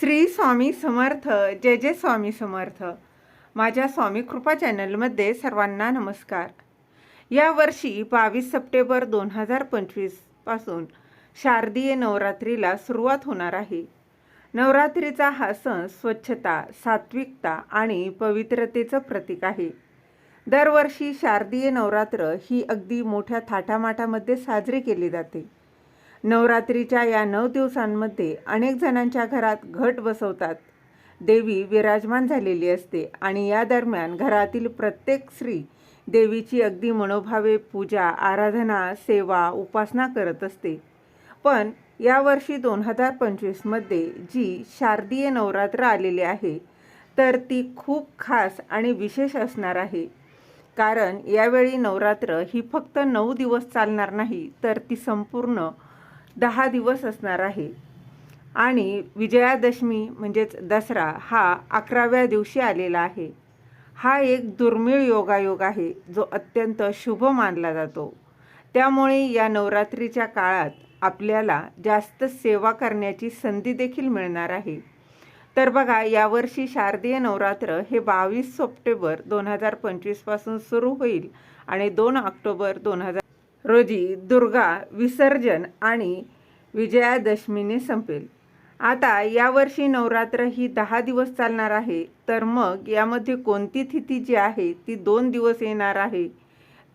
श्री स्वामी समर्थ जय जय स्वामी समर्थ. माझ्या स्वामी कृपा चॅनलमध्ये सर्वांना नमस्कार. या वर्षी बावीस सप्टेंबर दोन हजार पंचवीसपासून शारदीय नवरात्रीला सुरुवात होणार आहे. नवरात्रीचा हा सण स्वच्छता सात्विकता आणि पवित्रतेचं प्रतीक आहे. दरवर्षी शारदीय नवरात्र ही अगदी मोठ्या थाटामाटामध्ये साजरी केली जाते. नवरात्रीच्या या नऊ दिवसांमध्ये अनेक जणांच्या घरात घट बसवतात. देवी विराजमान झालेली असते आणि या दरम्यान घरातील प्रत्येक स्त्री देवीची अगदी मनोभावे पूजा आराधना सेवा उपासना करत असते. पण यावर्षी दोन हजार पंचवीसमध्ये जी शारदीय नवरात्र आलेली आहे तर ती खूप खास आणि विशेष असणार आहे. कारण यावेळी नवरात्र ही फक्त नऊ दिवस चालणार नाही तर ती संपूर्ण दहा दिवस असणार आहे. आणि विजयादशमी म्हणजेच दसरा हा अकराव्या दिवशी आलेला आहे. हा एक दुर्मिळ योगायोग आहे जो अत्यंत शुभ मानला जातो. त्यामुळे या नवरात्रीच्या काळात आपल्याला जास्त सेवा करण्याची संधी देखील मिळणार आहे. तर बघा यावर्षी शारदीय नवरात्र हे बावीस सप्टेंबर दोन हजार पंचवीसपासून सुरू होईल आणि दोन ऑक्टोबर दोन हजार रोजी दुर्गा विसर्जन आणि विजयादशमीने संपेल. आता यावर्षी नवरात्र ही दहा दिवस चालणार आहे. तर मग यामध्ये कोणती तिथी जी आहे ती दोन दिवस येणार आहे?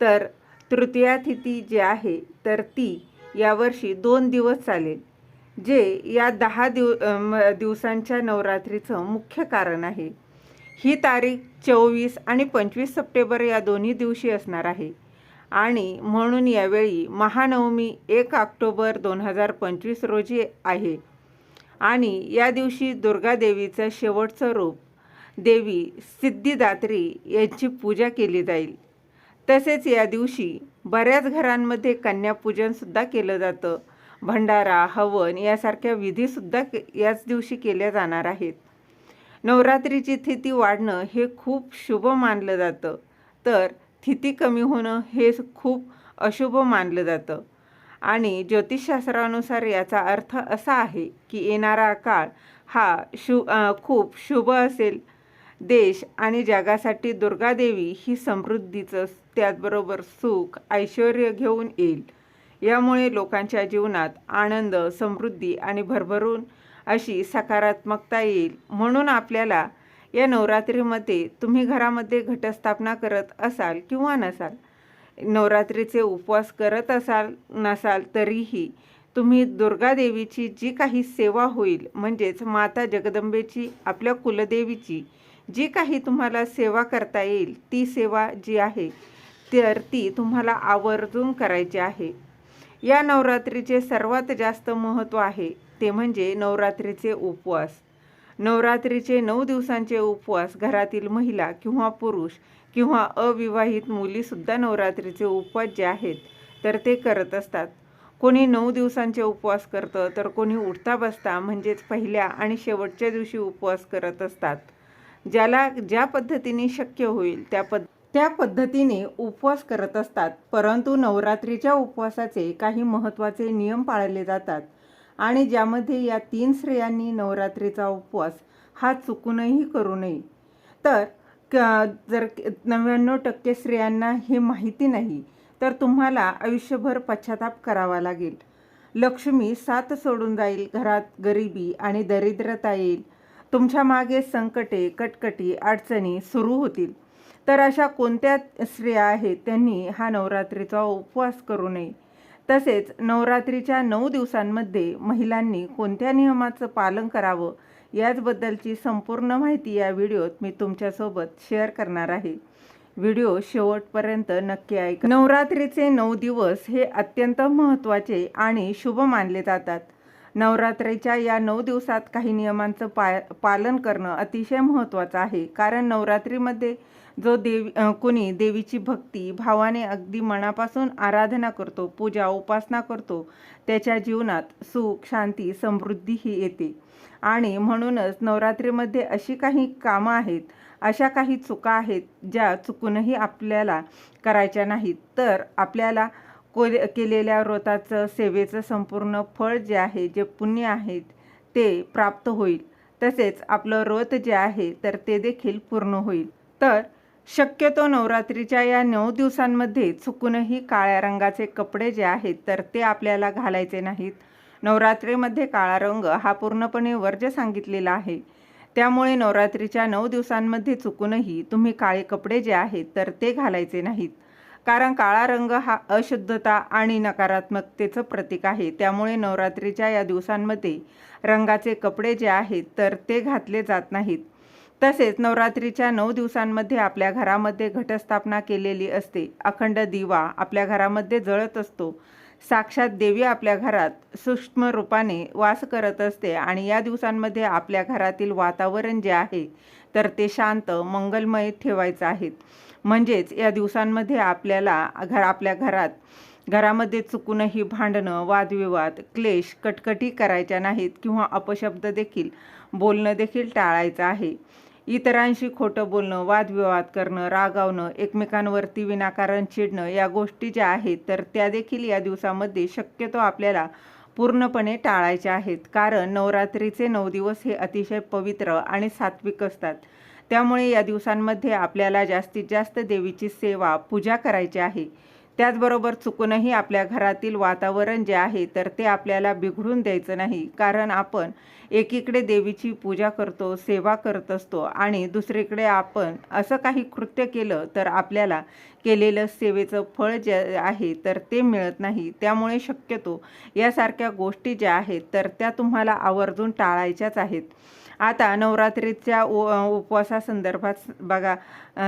तर तृतीया तिथी जी आहे तर ती यावर्षी दोन दिवस चालेल. जे या दहा दिव दिवसांच्या नवरात्रीचं मुख्य कारण आहे. ही तारीख चोवीस आणि पंचवीस सप्टेंबर या दोन्ही दिवशी असणार आहे. आणि म्हणून यावेळी महानवमी एक ऑक्टोबर दोन हजार पंचवीस रोजी आहे. आणि या दिवशी दुर्गादेवीचं शेवटचं रूप देवी सिद्धिदात्री यांची पूजा केली जाईल. तसेच या दिवशी बऱ्याच घरांमध्ये कन्यापूजनसुद्धा केलं जातं. भंडारा हवन यासारख्या विधीसुद्धा के याच दिवशी केल्या जाणार आहेत. नवरात्रीची स्थिती वाढणं हे खूप शुभ मानलं जातं. तर स्थिती कमी होणं हे खूप अशुभ मानलं जातं. आणि ज्योतिषशास्त्रानुसार याचा अर्थ असा आहे की येणारा काळ हा शु खूप शुभ असेल. देश आणि जगासाठी दुर्गादेवी ही समृद्धीचं त्याचबरोबर सुख ऐश्वर घेऊन येईल. यामुळे लोकांच्या जीवनात आनंद समृद्धी आणि भरभरून अशी सकारात्मकता येईल. म्हणून आपल्याला या नवरात्रीमध्ये तुम्ही घरामध्ये घटस्थापना करत असाल किंवा नसाल नवरात्रीचे उपवास करत असाल नसाल तरीही तुम्ही दुर्गादेवीची जी काही सेवा होईल म्हणजेच माता जगदंबेची आपल्या कुलदेवीची जी काही तुम्हाला सेवा करता येईल ती सेवा जी आहे तर ती तुम्हाला आवर्जून करायची आहे. या नवरात्रीचे सर्वात जास्त महत्त्व आहे ते म्हणजे नवरात्रीचे उपवास. नवरात्रीचे नऊ दिवसांचे उपवास घरातील महिला किंवा पुरुष किंवा अविवाहित मुलीसुद्धा नवरात्रीचे उपवास जे आहेत तर ते करत असतात. कोणी नऊ दिवसांचे उपवास करतं तर कोणी उठता बसता म्हणजेच पहिल्या आणि शेवटच्या दिवशी उपवास करत असतात. ज्याला ज्या पद्धतीने शक्य होईल त्या पद्ध त्या पद्धतीने उपवास करत असतात. परंतु नवरात्रीच्या उपवासाचे काही महत्त्वाचे नियम पाळले जातात. आणि ज्यामध्ये या तीन स्त्रियांनी नवरात्रीचा उपवास हा चुकूनही करू नये. तर क जर नव्याण्णव टक्के स्त्रियांना हे माहिती नाही तर तुम्हाला आयुष्यभर पश्चाताप करावा लागेल. लक्ष्मी साथ सोडून जाईल घरात गरिबी आणि दरिद्रता येईल. तुमच्या मागे संकटे कटकटी अडचणी सुरू होतील. तर अशा कोणत्या स्त्रिया आहेत त्यांनी हा नवरात्रीचा उपवास करू नये. तसेच नवरात्रीच्या नऊ दिवसांमध्ये महिलांनी कोणत्या नियमाचं पालन करावं याचबद्दलची संपूर्ण माहिती या व्हिडिओत मी तुमच्यासोबत शेअर करणार आहे. व्हिडिओ शेवटपर्यंत नक्की ऐक. नवरात्रीचे नऊ दिवस हे अत्यंत महत्त्वाचे आणि शुभ मानले जातात. नवरात्रीच्या या नऊ दिवसात काही नियमांचं पा पालन करणं अतिशय महत्त्वाचं आहे. कारण नवरात्रीमध्ये जो देवी कोणी देवीची भक्ती भावाने अगदी मनापासून आराधना करतो पूजा उपासना करतो त्याच्या जीवनात सुख शांती समृद्धी ही येते. आणि म्हणूनच नवरात्रीमध्ये अशी काही कामं आहेत अशा काही चुका आहेत ज्या चुकूनही आपल्याला करायच्या नाहीत. तर आपल्याला को केलेल्या व्रताचं सेवेचं संपूर्ण फळ जे आहे जे पुण्य आहेत ते प्राप्त होईल. तसेच आपलं व्रत जे आहे तर ते देखील पूर्ण होईल. तर शक्यतो नवरात्रीच्या या नऊ दिवसांमध्ये चुकूनही काळ्या रंगाचे कपडे जे आहेत तर ते आपल्याला घालायचे नाहीत. नवरात्रीमध्ये काळा रंग हा पूर्णपणे वर्ज्य सांगितलेला आहे. त्यामुळे नवरात्रीच्या नऊ दिवसांमध्ये चुकूनही तुम्ही काळे कपडे जे आहेत तर ते घालायचे नाहीत. कारण काळा रंग हा अशुद्धता आणि नकारात्मकतेचं प्रतीक आहे. त्यामुळे नवरात्रीच्या या दिवसांमध्ये रंगाचे कपडे जे आहेत तर ते घातले जात नाहीत. तसेच नवरात्रीच्या नऊ दिवसांमध्ये आपल्या घरामध्ये घटस्थापना केलेली असते. अखंड दिवा आपल्या घरामध्ये जळत असतो. साक्षात देवी आपल्या घरात सूक्ष्म रूपाने वास करत असते आणि या दिवसांमध्ये आपल्या घरातील वातावरण जे आहे तर ते शांत मंगलमय ठेवायचं आहे. म्हणजेच या दिवसांमध्ये आपल्याला घर आपल्या घरात घरामध्ये चुकूनही भांडणं वादविवाद क्लेश कटकटी करायच्या नाहीत किंवा अपशब्द देखील बोलणं देखील टाळायचं आहे. इतरांशी खोटं बोलणं वादविवाद करणं रागावणं एकमेकांवरती विनाकारण चिडणं या गोष्टी ज्या आहेत तर त्या देखील या दिवसामध्ये शक्यतो आपल्याला पूर्णपणे टाळायच्या आहेत. कारण नवरात्रीचे नऊ दिवस हे अतिशय पवित्र आणि सात्विक असतात. त्यामुळे या दिवसांमध्ये आपल्याला जास्तीत जास्त देवीची सेवा पूजा करायची आहे. त्याचबरोबर चुकूनही आपल्या घरातील वातावरण जे आहे तर ते आपल्याला बिघडून द्यायचं नाही. कारण आपण एकीकडे देवीची पूजा करतो सेवा करत असतो आणि दुसरीकडे आपण असं काही कृत्य केलं तर आपल्याला केलेलं सेवेचं फळ जे आहे तर ते मिळत नाही. त्यामुळे शक्यतो यासारख्या गोष्टी ज्या आहेत तर त्या तुम्हाला आवर्जून टाळायच्याच आहेत. आता नवरात्रीच्या उपवासासंदर्भात बघा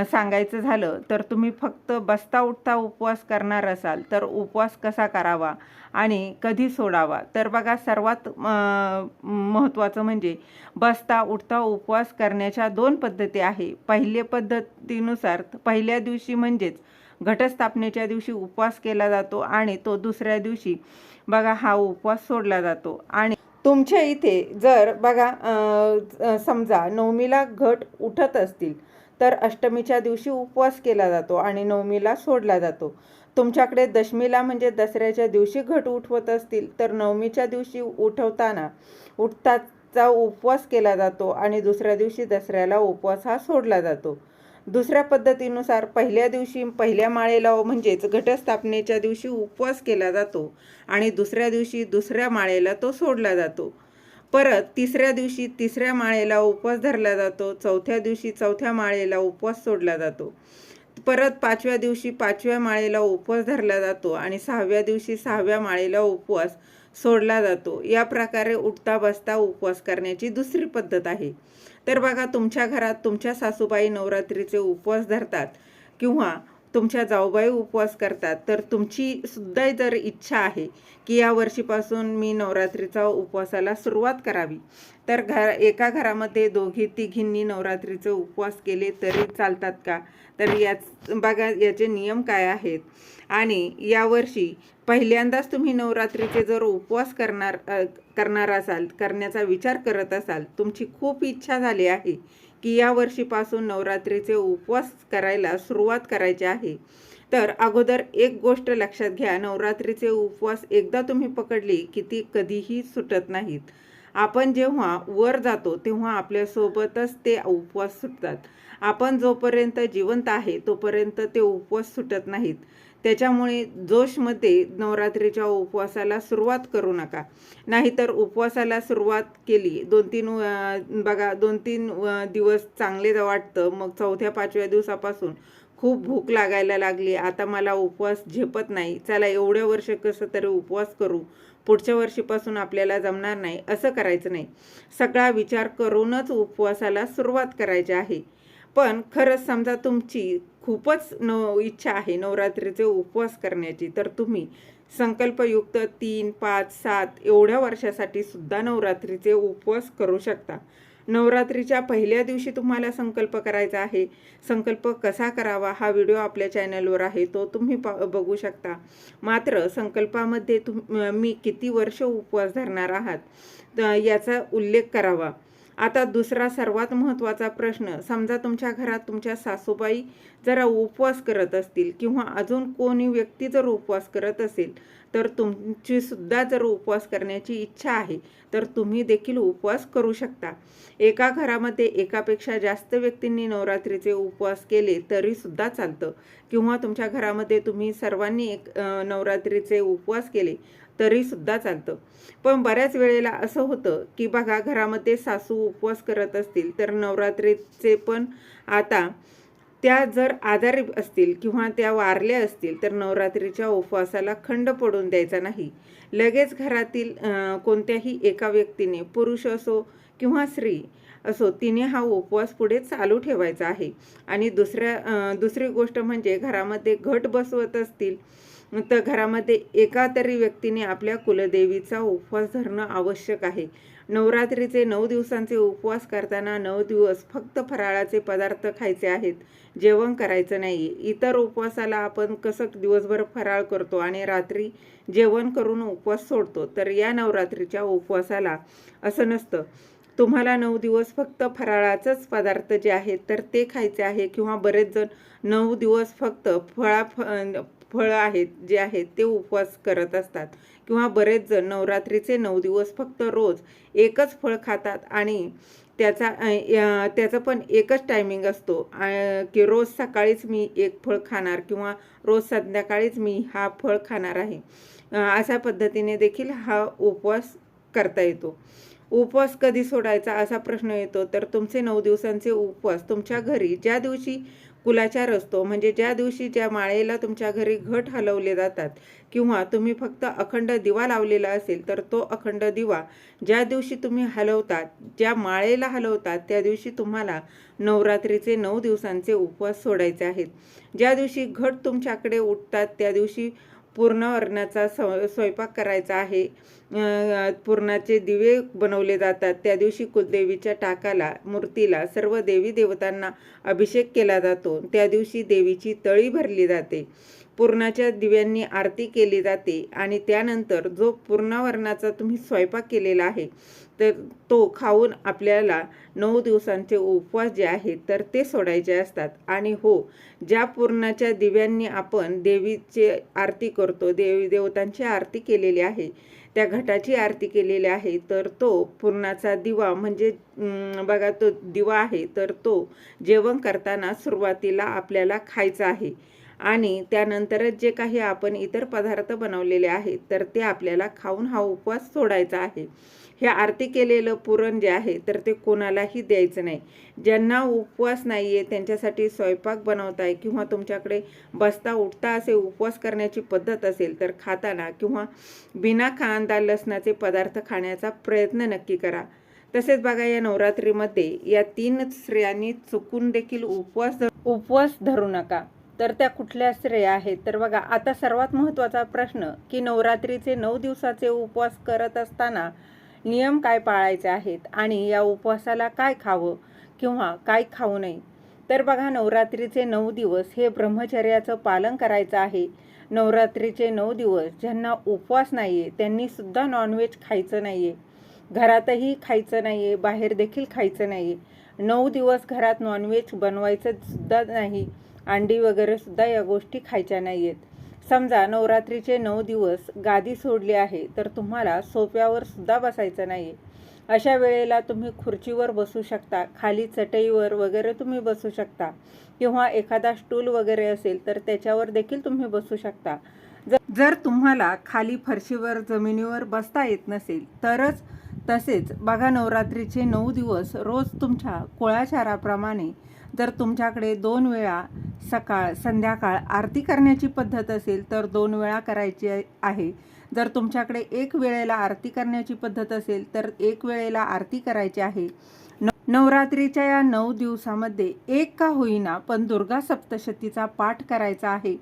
सांगायचं झालं तर तुम्ही फक्त बसता उठता उपवास करणार असाल तर उपवास कसा करावा आणि कधी सोडावा? तर बघा सर्वात महत्त्वाचं म्हणजे बसता उठता उपवास करण्याच्या दोन पद्धती आहे. पहिल्या पद्धतीनुसार पहिल्या दिवशी म्हणजेच घटस्थापनेच्या दिवशी उपवास केला जातो आणि तो दुसऱ्या दिवशी बघा हा उपवास सोडला जातो आणि तुमच्या इथे जर बघा समजा नवमीला घट उठत असतील तर अष्टमीच्या दिवशी उपवास केला जातो आणि नवमीला सोडला जातो. तुमच्याकडे दशमीला म्हणजे दसऱ्याच्या दिवशी घट उठवत असतील तर नवमीच्या दिवशी उठवताना उठताचा उपवास केला जातो आणि दुसऱ्या दिवशी दसऱ्याला उपवास हा सोडला जातो. दुसऱ्या पद्धतीनुसार पहिल्या दिवशी पहिल्या माळेला म्हणजेच घटस्थापनेच्या दिवशी उपवास केला जातो आणि दुसऱ्या दिवशी दुसऱ्या माळेला तो सोडला जातो. परत तिसऱ्या दिवशी तिसऱ्या माळेला उपवास धरला जातो चौथ्या दिवशी चौथ्या माळेला उपवास सोडला जातो. परत पाचव्या दिवशी पाचव्या माळेला उपवास धरला जातो आणि सहाव्या दिवशी सहाव्या माळेला उपवास सोडला जातो. या प्रकारे उठता बसता उपवास करण्याची दुसरी पद्धत आहे. तर बघा तुमच्या घरात तुमच्या सासूबाई नवरात्रीचे उपवास धरतात किंवा तुमच्या जाऊबाई उपवास करतात. तर तुमची सुद्धा जर इच्छा आहे की या वर्षीपासून मी नवरात्रीचा उपवासाला सुरुवात करावी. तर घर एका घरामध्ये दोघी तिघींनी नवरात्रीचे उपवास केले तरी चालतात का? तर याच बघा याचे नियम काय आहेत. आणि यावर्षी पहिल्यांदाच तुम्ही नवरात्रीचे जर उपवास करणार करणार असाल करण्याचा विचार करत असाल तुमची खूप इच्छा झाली आहे की या वर्षीपासून नवरात्रीचे उपवास करायला सुरुवात करायची आहे. तर अगोदर एक गोष्ट लक्षात घ्या नवरात्रीचे उपवास एकदा तुम्ही पकडली की ती कधीही सुटत नाहीत. आपण जेव्हा वर जातो तेव्हा आपल्यासोबतच ते उपवास सुटतात. आपण जोपर्यंत जिवंत आहे तोपर्यंत ते उपवास सुटत नाहीत. त्याच्यामुळे जोशमध्ये नवरात्रीच्या उपवासाला सुरुवात करू नका. नाहीतर उपवासाला सुरुवात केली दोन तीन बघा दोन तीन दिवस चांगले वाटतं मग चौथ्या पाचव्या दिवसापासून खूप भूक लागायला लागली आता मला उपवास झेपत नाही चला एवढ्या वर्ष कसं तरी उपवास करू पुढच्या वर्षीपासून आपल्याला जमणार नाही असं करायचं नाही. सगळा विचार करूनच उपवासाला सुरुवात करायची आहे. पण खरंच समजा तुमची खूपच न इच्छा आहे नवरात्रीचे उपवास करण्याची. तर तुम्ही संकल्पयुक्त तीन पाच सात एवढ्या वर्षासाठी सुद्धा नवरात्रीचे उपवास करू शकता. नवरात्रीच्या पहिल्या दिवशी तुम्हाला संकल्प करायचा आहे. संकल्प कसा करावा हा व्हिडिओ आपल्या चॅनलवर आहे तो तुम्ही पा बघू शकता. मात्र संकल्पामध्ये तुम मी किती वर्ष उपवास धरणार आहात? याचा उल्लेख करावा. आता दुसरा सर्वात महत्त्वाचा प्रश्न समजा तुमच्या घरात तुमच्या सासूबाई जरा उपवास करत असतील किंवा अजून कोणी व्यक्ती जर उपवास करत असेल तर तुमची सुद्धा जर उपवास करण्याची इच्छा आहे तर तुम्ही देखील उपवास करू शकता. एका घरामध्ये एकापेक्षा जास्त व्यक्तींनी नवरात्रीचे उपवास केले तरी सुद्धा चालतं. किंवा तुमच्या घरामध्ये तुम्ही सर्वांनी एक नवरात्रीचे उपवास केले तरीसुद्धा चालतं. पण बऱ्याच वेळेला असं होतं की बघा घरामध्ये सासू उपवास करत असतील तर नवरात्रीचे पण आता त्या जर आजारी असतील किंवा त्या वारल्या असतील तर नवरात्रीच्या उपवासाला खंड पडून द्यायचा नाही. लगेच घरातील कोणत्याही एका व्यक्तीने पुरुष असो किंवा स्त्री असो तिने हा उपवास पुढे चालू ठेवायचा आहे. आणि दुसऱ्या दुसरी गोष्ट म्हणजे घरामध्ये घट बसवत असतील तर घरामध्ये एका तरी व्यक्तीने आपल्या कुलदेवीचा उपवास धरणं आवश्यक आहे. नवरात्रीचे नऊ दिवसांचे उपवास करताना नऊ दिवस फक्त फराळाचे पदार्थ खायचे आहेत. जेवण करायचं नाही. इतर उपवासाला आपण कसं दिवसभर फराळ करतो आणि रात्री जेवण करून उपवास सोडतो तर या नवरात्रीच्या उपवासाला असं नसतं. तुम्हाला नऊ दिवस फक्त फराळाचंच पदार्थ जे आहेत तर ते खायचे आहे किंवा बरेच जण नऊ दिवस फक्त फळा फ फळं आहेत जे आहेत ते उपवास करत असतात. किंवा बरेच जण नवरात्रीचे नऊ दिवस फक्त रोज एकच फळ खातात आणि त्याचा त्याचा त्याचं पण एकच टायमिंग असतो. की रोज सकाळीच मी एक फळ खाणार किंवा रोज संध्याकाळीच मी हा फळ खाणार आहे. अशा पद्धतीने देखील हा उपवास करता येतो. उपवास कधी सोडायचा असा प्रश्न येतो तर तुमचे नऊ दिवसांचे उपवास तुमच्या घरी ज्या दिवशी फुलाचार असतो. म्हणजे ज्या दिवशी ज्या माळेला तुमच्या घरी घट हलवले जातात किंवा तुम्ही फक्त अखंड दिवा लावलेला असेल तर तो अखंड दिवा ज्या दिवशी तुम्ही हलवतात ज्या माळेला हलवतात त्या दिवशी तुम्हाला नवरात्रीचे नऊ दिवसांचे उपवास सोडायचे आहेत. ज्या दिवशी घट तुमच्याकडे उठतात त्या दिवशी पूर्ण वर्णाचा स्व स्वयंपाक करायचा आहे. पूर्णाचे दिवे बनवले जातात. त्या दिवशी कुलदेवीच्या टाकाला मूर्तीला सर्व देवी देवतांना अभिषेक केला जातो. त्या दिवशी देवीची तळी भरली जाते. पूर्णाच्या दिव्यांनी आरती केली जाते आणि त्यानंतर जो पूर्णावरणाचा तुम्ही स्वयंपाक केलेला आहे तर तो खाऊन आपल्याला नऊ दिवसांचे उपवास जे आहेत तर ते सोडायचे असतात. आणि हो ज्या पूर्णाच्या दिव्यांनी आपण देवीचे आरती करतो देवी देवतांची आरती केलेली आहे त्या घटाची आरती केलेली आहे तर तो पूर्णाचा दिवा म्हणजे बघा तो दिवा आहे तर तो जेवण करताना सुरुवातीला आपल्याला खायचा आहे. आणि त्यानंतरच जे काही आपण इतर पदार्थ बनवलेले आहेत तर ते आपल्याला खाऊन हा उपवास सोडायचा आहे. हे आरती केलेलं पुरण जे आहे तर ते कोणालाही द्यायचं नाही. ज्यांना उपवास नाही आहे त्यांच्यासाठी स्वयंपाक बनवताय किंवा तुमच्याकडे बसता उठता असे उपवास करण्याची पद्धत असेल तर खाताना किंवा बिना कांदा लसणाचे पदार्थ खाण्याचा प्रयत्न नक्की करा. तसेच बघा या नवरात्रीमध्ये या तीन स्त्रियांनी चुकून देखील उपवास उपवास धरू नका. तर त्या कुठल्या स्त्रिया आहेत? तर बघा आता सर्वात महत्त्वाचा प्रश्न की नवरात्रीचे नऊ दिवसाचे उपवास करत असताना नियम काय पाळायचे आहेत? आणि या उपवासाला काय खावं किंवा काय खाऊ नये? तर बघा नवरात्रीचे नऊ दिवस हे ब्रह्मचर्याचं पालन करायचं आहे. नवरात्रीचे नऊ दिवस ज्यांना उपवास नाही आहे त्यांनीसुद्धा नॉनव्हेज खायचं नाही आहे घरातही खायचं नाही आहे बाहेर देखील खायचं नाही आहे नऊ दिवस घरात नॉनव्हेज बनवायचं सुद्धा नाही. अंडी वगैरे सुद्धा या गोष्टी खायच्या नाही आहेत समजा नवरात्रीचे नऊ दिवस गादी सोडली आहे तर तुम्हाला सोप्यावर सुद्धा बसायचं नाही अशा वेळेला तुम्ही खुर्चीवर बसू शकता खाली चटईवर वगैरे तुम्ही बसू शकता. किंवा एखादा स्टूल वगैरे असेल तर त्याच्यावर देखील तुम्ही बसू शकता. जर जर तुम्हाला खाली फरशीवर जमिनीवर बसता येत नसेल तरच तसेच बघा नवरात्रीचे नऊ दिवस रोज तुमच्या कुळाचाराप्रमाणे जर तुमच्याकडे दोन वेळा सकाळ संध्याकाळ आरती करण्याची पद्धत असेल तर दोन वेळा करायची आहे. जर तुमच्याकडे एक वेळेला आरती करण्याची पद्धत असेल तर एक वेळेला आरती करायची आहे. न नवरात्रीच्या या नऊ दिवसामध्ये एक का होईना पण दुर्गा सप्तशतीचा पाठ करायचा आहे.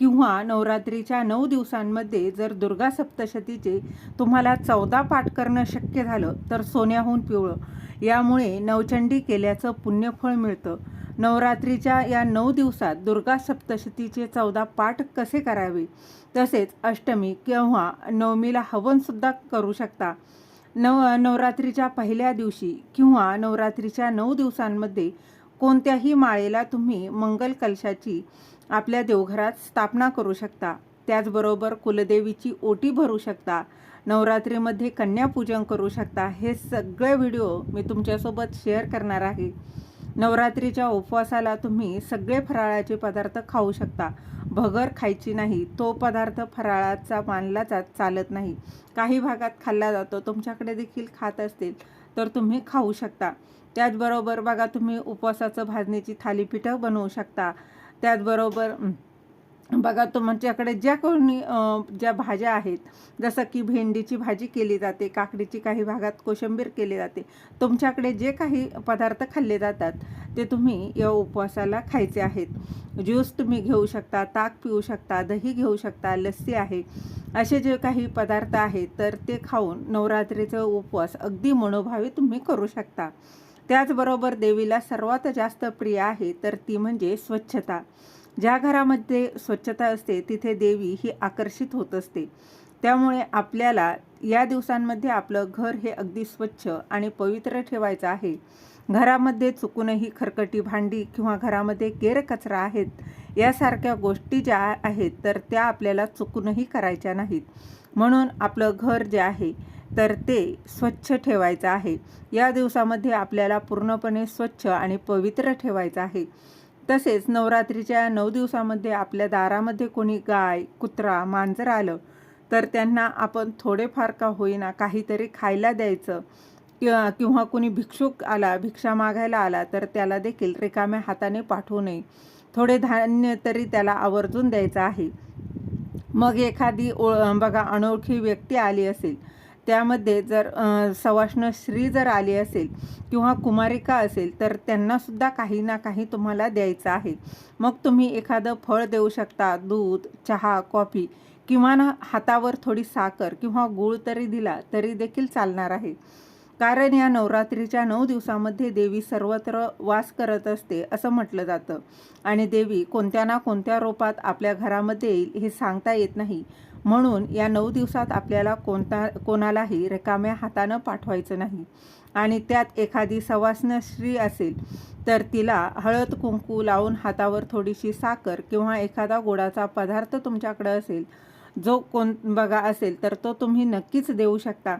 किंवा नवरात्रीच्या नऊ दिवसांमध्ये जर दुर्गा सप्तशतीचे तुम्हाला चौदा पाठ करणं शक्य झालं तर सोन्याहून पिवळं. यामुळे नवचंडी केल्याचं पुण्यफळ मिळतं. नवरात्रीच्या या नऊ दिवसात दुर्गा सप्तशतीचे चौदा पाठ कसे करावे? तसेच अष्टमी किंवा नवमीला हवनसुद्धा करू शकता. नव नवरात्रीच्या पहिल्या दिवशी किंवा नवरात्रीच्या नऊ दिवसांमध्ये कोणत्याही माळेला तुम्ही मंगल कलशाची आपल्या देवघरात स्थापना करू शकता. त्याचबरोबर कुलदेवीची ओटी भरू शकता. नवरात्रीमध्ये कन्यापूजन करू शकता. हे सगळे व्हिडिओ मी तुमच्यासोबत शेअर करणार आहे. नवरात्रीच्या उपवासाला तुम्ही सगळे फराळाचे पदार्थ खाऊ शकता. भगर खायची नाही. तो पदार्थ फराळाचा मानला जात चालत नाही. काही भागात खाल्ला जातो. तुमच्याकडे देखील खात असतील तर तुम्ही खाऊ शकता. त्याचबरोबर बघा तुम्ही उपवासाचं भाजणीची थालीपीठं बनवू शकता. त्याचबरोबर बघा तुमच्याकडे ज्या कोणी ज्या भाज्या आहेत जसं की भेंडीची भाजी केली जाते काकडीची काही भागात कोशिंबीर केली जाते तुमच्याकडे जे काही पदार्थ खाल्ले जातात ते तुम्ही या उपवासाला खायचे आहेत. ज्यूस तुम्ही घेऊ शकता ताक पिऊ शकता दही घेऊ शकता लस्सी आहे असे जे काही पदार्थ आहेत तर ते खाऊन नवरात्रीचा उपवास अगदी मनोभावे तुम्ही करू शकता. त्याचबरोबर देवीला सर्वात जास्त प्रिय आहे तर ती म्हणजे स्वच्छता. ज्या घरामध्ये स्वच्छता असते तिथे देवी ही आकर्षित होत असते. त्यामुळे आपल्याला या दिवसांमध्ये आपलं घर हे अगदी स्वच्छ आणि पवित्र ठेवायचं आहे. घरामध्ये चुकूनही खरकटी भांडी किंवा घरामध्ये गैरकचरा आहेत यासारख्या गोष्टी ज्या आहेत तर त्या आपल्याला चुकूनही करायच्या नाहीत. म्हणून आपलं घर जे आहे तर ते स्वच्छ ठेवायचं आहे. या दिवसामध्ये आपल्याला पूर्णपणे स्वच्छ आणि पवित्र ठेवायचं आहे. तसेच नवरात्रीच्या नऊ दिवसामध्ये आपल्या दारामध्ये कोणी गाय कुत्रा मांजर आलं तर त्यांना आपण थोडेफार का होईना काहीतरी खायला द्यायचं. किंवा किंवा कोणी भिक्षुक आला भिक्षा मागायला आला तर त्याला देखील रिकाम्या हाताने पाठवू नये. थोडे धान्य तरी त्याला आवर्जून द्यायचं आहे. मग एखादी ओळ बघा अनोळखी व्यक्ती आली असेल त्यामध्ये जर सवाष्ण श्री जर आली असेल किंवा कुमारिका असेल तर त्यांनासुद्धा काही ना काही तुम्हाला द्यायचं आहे. मग तुम्ही एखादं फळ देऊ शकता दूध चहा कॉफी किंवा ना हातावर थोडी साखर किंवा गूळ तरी दिला तरी देखील चालणार आहे. कारण या नवरात्रीच्या नऊ दिवसामध्ये देवी सर्वत्र वास करत असते असं म्हटलं जातं. आणि देवी कोणत्या ना कोणत्या रूपात आपल्या घरामध्ये येईल हे सांगता येत नाही. म्हणून या नऊ दिवसात आपल्याला कोणता कोणालाही रिकाम्या हातानं पाठवायचं नाही. आणि त्यात एखादी सवासण स्त्री असेल तर तिला हळद कुंकू लावून हातावर थोडीशी साखर किंवा एखादा गोडाचा पदार्थ तुमच्याकडं असेल जो कोण बघा असेल तर तो तुम्ही नक्कीच देऊ शकता.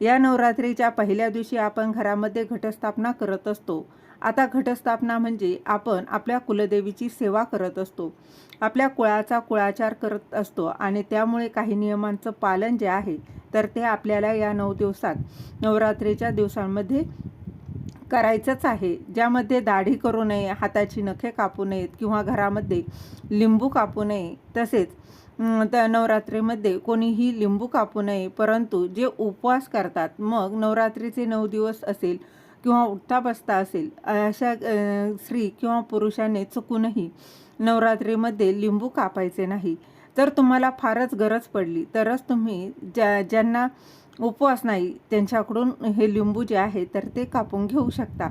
या नवरात्रीच्या पहिल्या दिवशी आपण घरामध्ये घटस्थापना करत असतो. आता घटस्थापना म्हणजे आपण आपल्या कुलदेवीची सेवा करत असतो. आपल्या कुळाचा कुळाचार करत असतो आणि त्यामुळे काही नियमांचं पालन जे आहे तर ते आपल्याला या नऊ दिवसात नवरात्रीच्या दिवसांमध्ये करायचंच आहे. ज्यामध्ये दाढी करू नये हाताची नखे कापू नयेत किंवा घरामध्ये लिंबू कापू नये तसेच त्या नवरात्रीमध्ये कोणीही लिंबू कापू नये परंतु जे उपवास करतात मग नवरात्रीचे नऊ दिवस असेल किंवा उठता बसता असेल अशा स्त्री किंवा पुरुषाने चुकूनही नवरात्रीमध्ये लिंबू कापायचे नाही. जर तुम्हाला फारच गरज पडली. तरच तुम्ही ज्या ज्यांना उपवास नाही त्यांच्याकडून हे लिंबू जे आहे तर ते कापून घेऊ शकता.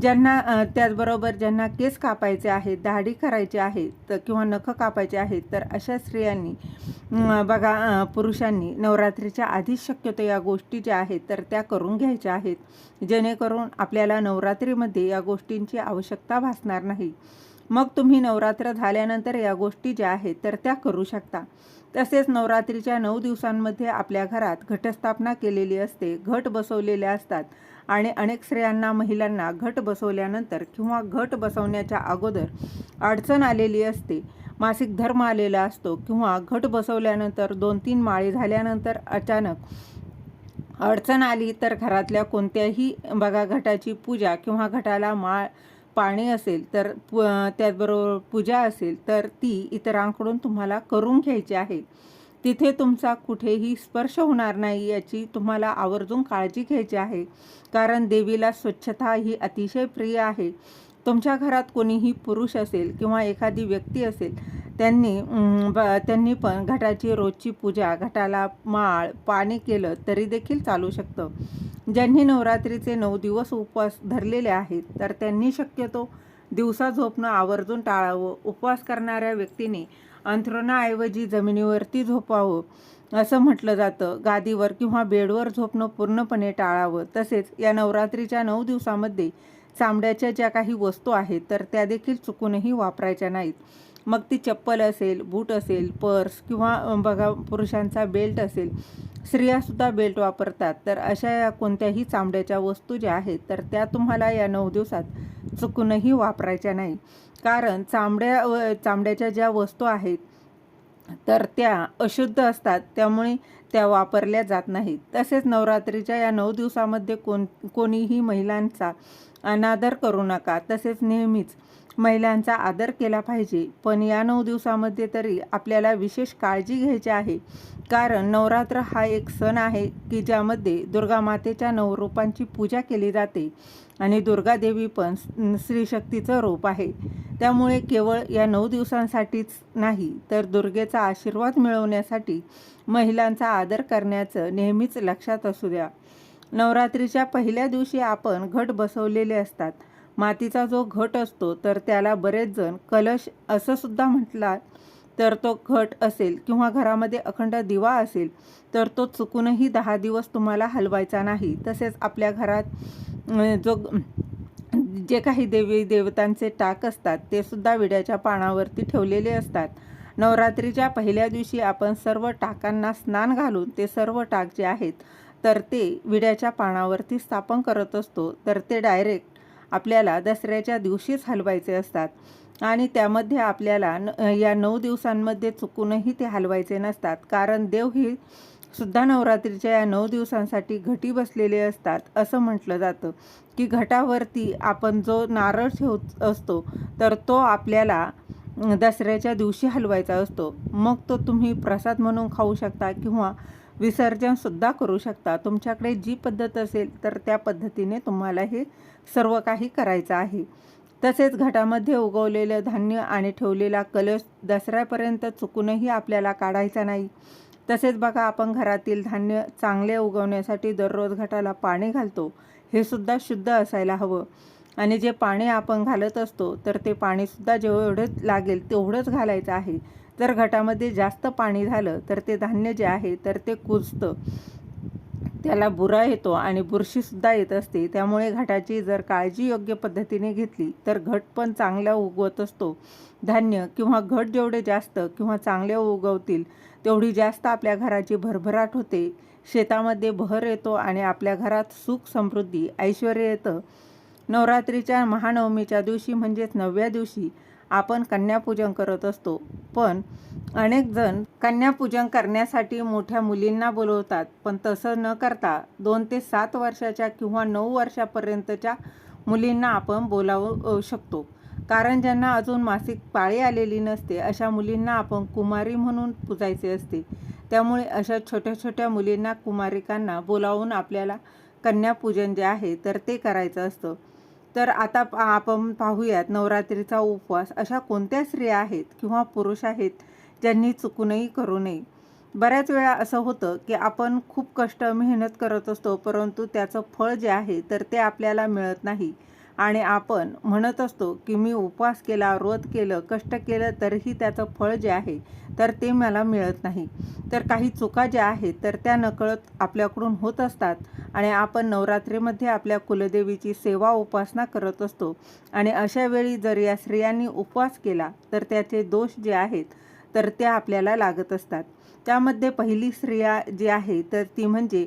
ज्यांना त्याचबरोबर ज्यांना केस कापायचे आहेत दाढी करायची आहे तर किंवा नखं कापायचे आहेत तर अशा स्त्रियांनी बघा पुरुषांनी नवरात्रीच्या आधीच शक्यतो या गोष्टी ज्या आहेत तर त्या करून घ्यायच्या आहेत. जेणेकरून आपल्याला नवरात्रीमध्ये या गोष्टींची आवश्यकता भासणार नाही. मग तुम्ही नवरात्र झाल्यानंतर या गोष्टी ज्या आहेत तर त्या करू शकता. तसेच नवरात्रीच्या नऊ दिवसांमध्ये आपल्या घरात घटस्थापना केलेली असते. घट बसवलेले असतात आणि अनेक स्त्रियांना महिलांना घट बसवल्यानंतर किंवा घट बसवण्याच्या अगोदर अडचण आलेली असते. मासिक धर्म आलेला असतो किंवा घट बसवल्यानंतर दोन तीन माळी झाल्यानंतर अचानक अडचण आली तर घरातल्या कोणत्याही बघा घटाची पूजा किंवा घटाला माळ पाणी असेल तर पु त्याचबरोबर पूजा असेल तर ती इतरांकडून तुम्हाला करून घ्यायची आहे. तिथे तुमचा कुठेही स्पर्श होणार नाही याची तुम्हाला आवर्जून काळजी घ्यायची आहे. कारण देवीला स्वच्छता ही अतिशय प्रिय आहे. तुमच्या घरात कोणीही पुरुष असेल किंवा एखादी व्यक्ती असेल त्यांनी ब त्यांनी पण घटाची रोजची पूजा घटाला माळ पाणी केलं तरी देखील चालू शकतं. ज्यांनी नवरात्रीचे नऊ दिवस उपवास धरलेले आहेत तर त्यांनी शक्यतो दिवसा झोपणं आवर्जून टाळावं. उपवास करणाऱ्या व्यक्तीने अंथरुणाऐवजी जमिनीवरती झोपावं असं म्हटलं जातं. गादीवर किंवा बेडवर झोपणं पूर्णपणे टाळावं. तसेच या नवरात्रीच्या नऊ दिवसामध्ये चामड्याच्या ज्या काही वस्तू आहेत तर त्या देखील चुकूनही वापरायच्या नाहीत. मग ती चप्पल असेल बूट असेल पर्स किंवा बघा पुरुषांचा बेल्ट असेल स्त्रियासुद्धा बेल्ट वापरतात. तर अशा या कोणत्याही चामड्याच्या वस्तू ज्या आहेत तर त्या तुम्हाला या नऊ दिवसात चुकूनही वापरायच्या नाही. कारण चामड्या चामड्याच्या ज्या वस्तू आहेत तर त्या अशुद्ध असतात त्यामुळे त्या वापरल्या जात नाहीत. तसेच नवरात्रीच्या या नऊ दिवसामध्ये कोण कोणीही महिलांचा अनादर करू नका. तसेच नेहमीच महिलांचा आदर केला पाहिजे. पण या नऊ दिवसामध्ये तरी आपल्याला विशेष काळजी घ्यायची आहे. कारण नवरात्र हा एक सण आहे की ज्यामध्ये दुर्गा मातेच्या नवरूपांची पूजा केली जाते आणि दुर्गादेवी पण स्त्रीशक्तीचं रूप आहे. त्यामुळे केवळ या नऊ दिवसांसाठीच नाही तर दुर्गेचा आशीर्वाद मिळवण्यासाठी महिलांचा आदर करण्याचं नेहमीच लक्षात असू द्या. नवरात्रीच्या पहिल्या दिवशी आपण घट बसवलेले असतात. मातीचा जो घट असतो तर त्याला बरेच जण कलश असं सुद्धा म्हटला तर तो घट असेल किंवा घरामध्ये अखंड दिवा असेल तर तो चुकूनही दहा दिवस तुम्हाला हलवायचा नाही. तसेच आपल्या घरात जो जे काही देवी देवतांचे टाक असतात ते सुद्धा विड्याच्या पानावरती ठेवलेले असतात. नवरात्रीच्या पहिल्या दिवशी आपण सर्व टाकांना स्नान घालून ते सर्व टाक जे आहेत तर ते विड्याच्या पानावरती स्थापन करत असतो तर ते डायरेक्ट आपल्याला दसऱ्याच्या दिवशीच हलवायचे असतात. आणि त्यामध्ये आपल्याला न या नऊ दिवसांमध्ये चुकूनही ते हलवायचे नसतात. कारण देव ही सुद्धा नवरात्रीच्या या नऊ दिवसांसाठी घटी बसलेले असतात असं म्हटलं जातं. की घटावरती आपण जो नारळ ठेवत असतो तर तो आपल्याला दसऱ्याच्या दिवशी हलवायचा असतो. मग तो तुम्ही प्रसाद म्हणून खाऊ शकता किंवा विसर्जनसुद्धा करू शकता. तुमच्याकडे जी पद्धत असेल तर त्या पद्धतीने तुम्हाला हे सर्व काही करायचं आहे. तसेच घटामध्ये उगवलेलं धान्य आणि ठेवलेला कलश दसऱ्यापर्यंत चुकूनही आपल्याला काढायचा नाही. तसेच बघा आपण घरातील धान्य चांगले उगवण्यासाठी दररोज घटाला पाणी घालतो. हे सुद्धा शुद्ध असायला हवं. आणि जे पाणी आपण घालत असतो तर ते पाणीसुद्धा जेवढंच लागेल तेवढंच घालायचं आहे. जर घटामध्ये जास्त पाणी झालं तर ते धान्य जे आहे तर ते कुजतं. त्याला बुरा येतो आणि बुरशीसुद्धा येत असते. त्यामुळे घटाची जर काळजी योग्य पद्धतीने घेतली तर घट पण चांगला उगवत असतो. धान्य किंवा घट जेवढे जास्त किंवा चांगले उगवतील तेवढी जास्त आपल्या घराची भरभराट होते. शेतामध्ये बहर येतो आणि आपल्या घरात सुख समृद्धी ऐश्वर येतं. नवरात्रीच्या महानवमीच्या दिवशी म्हणजेच नवव्या दिवशी आपण कन्यापूजन करत असतो. पण अनेक जण कन्यापूजन करण्यासाठी मोठ्या मुलींना बोलवतात. पण तसं न करता दोन ते सात वर्षाच्या किंवा नऊ वर्षापर्यंतच्या मुलींना आपण बोलावू शकतो. कारण ज्यांना अजून मासिक पाळी आलेली नसते अशा मुलींना आपण कुमारी म्हणून पूजायचे असते. त्यामुळे अशा छोट्या छोट्या मुलींना कुमारिकांना बोलावून आपल्याला कन्यापूजन जे आहे तर ते करायचं असतं. तर आता पा- आपण पाहूयात नवरात्रीचा उपवास. अशा कोणत्या स्त्रिया आहेत किंवा पुरुष आहेत ज्यांनी चुकूनही करू नये? बऱ्याच वेळा असं होतं की आपण खूप कष्ट मेहनत करत असतो परंतु त्याचं फळ जे आहे तर ते आपल्याला मिळत नाही. आणि आपण म्हणत असतो की मी उपवास केला व्रत केलं कष्ट केलं तरीही त्याचं फळ जे आहे तर ते मला मिळत नाही. तर काही चुका ज्या आहेत तर त्या नकळत आपल्याकडून होत असतात आणि आपण नवरात्रीमध्ये आपल्या कुलदेवीची सेवा उपासना करत असतो. आणि अशा वेळी जर या स्त्रियांनी उपवास केला तर त्याचे दोष जे आहेत तर ते आपल्याला लागत असतात. त्यामध्ये पहिली स्त्रिया जी आहे तर ती म्हणजे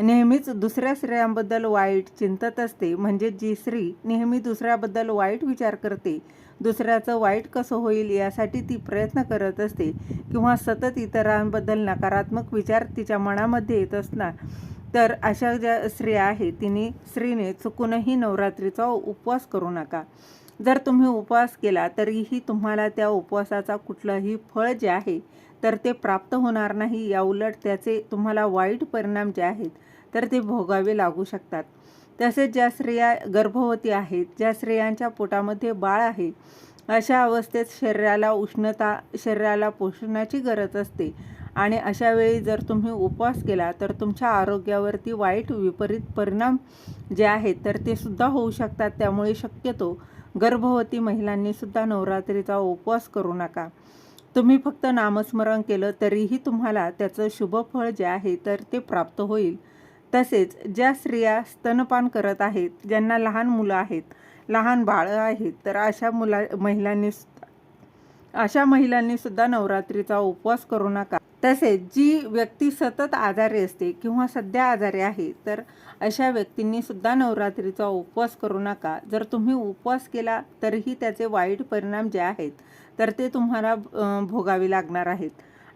नेहमीच दुसऱ्या स्त्रियांबद्दल वाईट चिंतत असते. म्हणजे जी स्त्री नेहमी दुसऱ्याबद्दल वाईट विचार करते दुसऱ्याचं वाईट कसं होईल यासाठी ती प्रयत्न करत असते किंवा सतत इतरांबद्दल नकारात्मक विचार तिच्या मनामध्ये येत असणार. तर अशा ज्या स्त्रिया आहेत तिने स्त्रीने चुकूनही नवरात्रीचा उपवास करू नका. जर तुम्ही उपवास केला तरीही तुम्हाला त्या उपवासाचा कुठलंही फळ जे आहे तर ते प्राप्त होणार नाही. याउलट त्याचे तुम्हाला वाईट परिणाम जे आहेत तर ते भोगावे लागू शकतात. तसेच ज्या स्त्रिया गर्भवती आहेत ज्या स्त्रियांच्या पोटामध्ये बाळ आहे अशा अवस्थेत शरीराला उष्णता शरीराला पोषणाची गरज असते. आणि अशा वेळी जर तुम्ही उपवास केला तर तुमच्या आरोग्यावरती वाईट विपरीत परिणाम जे आहेत तर ते सुद्धा होऊ शकतात. त्यामुळे शक्यतो गर्भवती महिलांनी सुद्धा नवरात्रीचा उपवास करू नका. तुम्ही फक्त नामस्मरण केलं तरीही तुम्हाला त्याचं शुभफळ जे आहे तर ते प्राप्त होईल. तसेच ज्या स्त्रिया स्तनपान करत आहेत ज्यांना लहान मुलं आहेत लहान बाळं आहेत तर अशा मुला महिलांनी अशा महिलांनी सुद्धा नवरात्रीचा उपवास करू नका. तसेच जी व्यक्ती सतत आजारी असते किंवा सध्या आजारी आहे तर अशा व्यक्तींनी सुद्धा नवरात्रीचा उपवास करू नका. जर तुम्ही उपवास केला तरीही त्याचे वाईट परिणाम जे आहेत तर ते तुम्हाला भोगावे लागणार आहेत.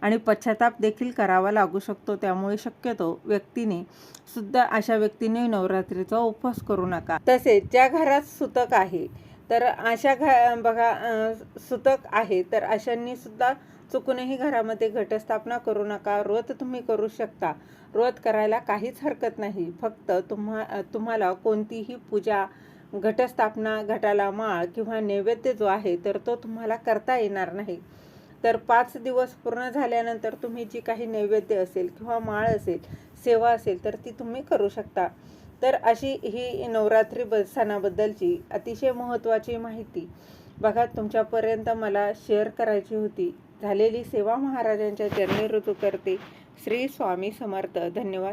आणि पश्चाताप देखील करावा लागू शकतो. त्यामुळे शक्यतो व्यक्तीने सुद्धा अशा व्यक्तीने नवरात्रीचा उपवास करू नका. तसेच ज्या घरात सुतक आहे तर अशा घ बघा सुतक आहे तर अशांनी सुद्धा चुकूनही घरामध्ये घटस्थापना करू नका. व्रत तुम्ही करू शकता. व्रत करायला काहीच हरकत नाही. फक्त तुम्हा तुम्हाला कोणतीही पूजा घटस्थापना घटाला माळ किंवा नैवेद्य जो आहे तर तो तुम्हाला करता येणार नाही. तर पाच दिवस पूर्ण झाल्यानंतर तुम्ही जी काही नैवेद्य असेल किंवा माळ असेल सेवा असेल तर ती तुम्ही करू शकता. तर अशी ही नवरात्री ब सणाबद्दलची अतिशय महत्त्वाची माहिती बघा तुमच्यापर्यंत मला शेअर करायची होती. झालेली सेवा महाराजांच्या चरणी ऋतू करते. श्री स्वामी समर्थ. धन्यवाद.